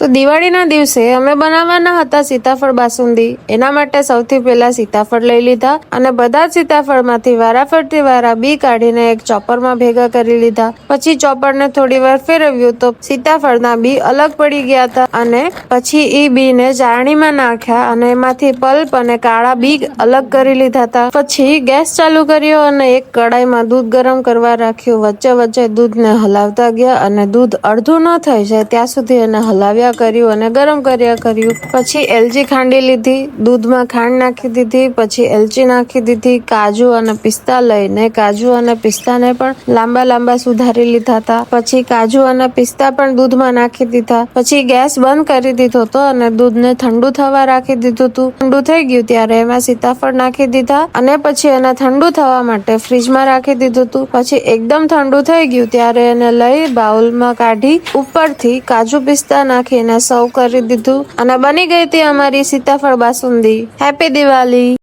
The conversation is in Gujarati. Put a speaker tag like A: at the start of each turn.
A: તો દિવાળીના દિવસે અમે બનાવવાના હતા સીતાફળ બાસુંદી. એના માટે સૌથી પહેલા સીતાફળ લઈ લીધા અને બધા જ સીતાફળમાંથી વારાફરતી વારા બી કાઢીને એક ચોપરમાં ભેગા કરી લીધા. પછી ચોપરને થોડી વાર ફેરવ્યું તો સીતાફળના બી અલગ પડી ગયા હતા અને પછી એ બીને ચારણીમાં નાખ્યા અને એમાંથી પલ્પ અને કાળા બી અલગ કરી લીધા હતા. પછી ગેસ ચાલુ કર્યો અને એક કડાઈમાં દૂધ ગરમ કરવા રાખ્યું. વચ્ચે વચ્ચે દૂધને હલાવતા ગયા અને દૂધ અડધું ન થઈ જાય ત્યાં સુધી એને હલાવ્યા કર્યું અને ગરમ કર્યા કર્યું. પછી એલચી ખાંડી લીધી, દૂધમાં ખાંડ નાખી દીધી, પછી એલચી નાખી દીધી, કાજુ અને પિસ્તા લઈને, કાજુ અને પિસ્તાને પણ લાંબા લાંબા સુધારી લીધા હતા. પછી કાજુ અને પિસ્તા પણ દૂધમાં નાખી દીધા. પછી ગેસ બંધ કરી દીધો હતો અને દૂધને ઠંડુ થવા રાખી દીધું હતું. ઠંડુ થઈ ગયું ત્યારે એમાં સીતાફળ નાખી દીધા અને પછી એને ઠંડુ થવા માટે ફ્રીજમાં રાખી દીધું હતું. પછી એકદમ ઠંડુ થઈ ગયું ત્યારે એને લઈ બાઉલમાં કાઢી ઉપરથી કાજુ પિસ્તા નાખીને સર્વ કરી દીધું અને બની ગઈ હતી અમારી સીતાફળ બાસુંદી. હેપી દિવાળી